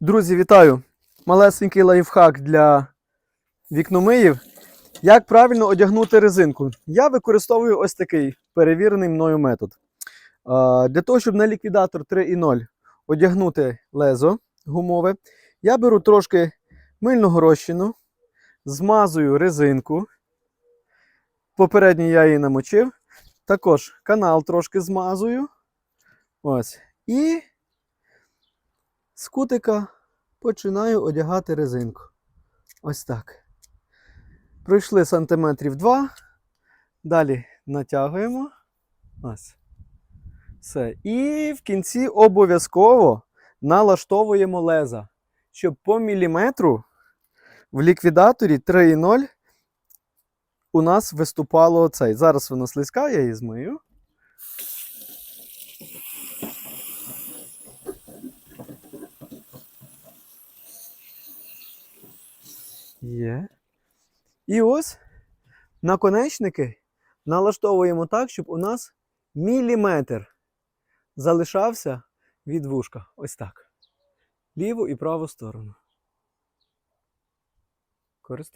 Друзі, вітаю! Малесенький лайфхак для вікномиїв. Як правильно одягнути резинку? Я використовую ось такий перевірений мною метод. Для того, щоб на ліквідатор 3.0 одягнути лезо гумове, я беру трошки мильного розчину, змазую резинку. Попередньо я її намочив. Також канал трошки змазую. Ось. І з кутика починаю одягати резинку. Ось так. Пройшли сантиметрів 2. Далі натягуємо. Ось. Все. І в кінці обов'язково налаштовуємо леза, щоб по міліметру в ліквідаторі 3.0 у нас виступало цей. Зараз вона слизька, я її змию. Є. І ось наконечники налаштовуємо так, щоб у нас міліметр залишався від вушка. Ось так. Ліву і праву сторону. Користуйтесь.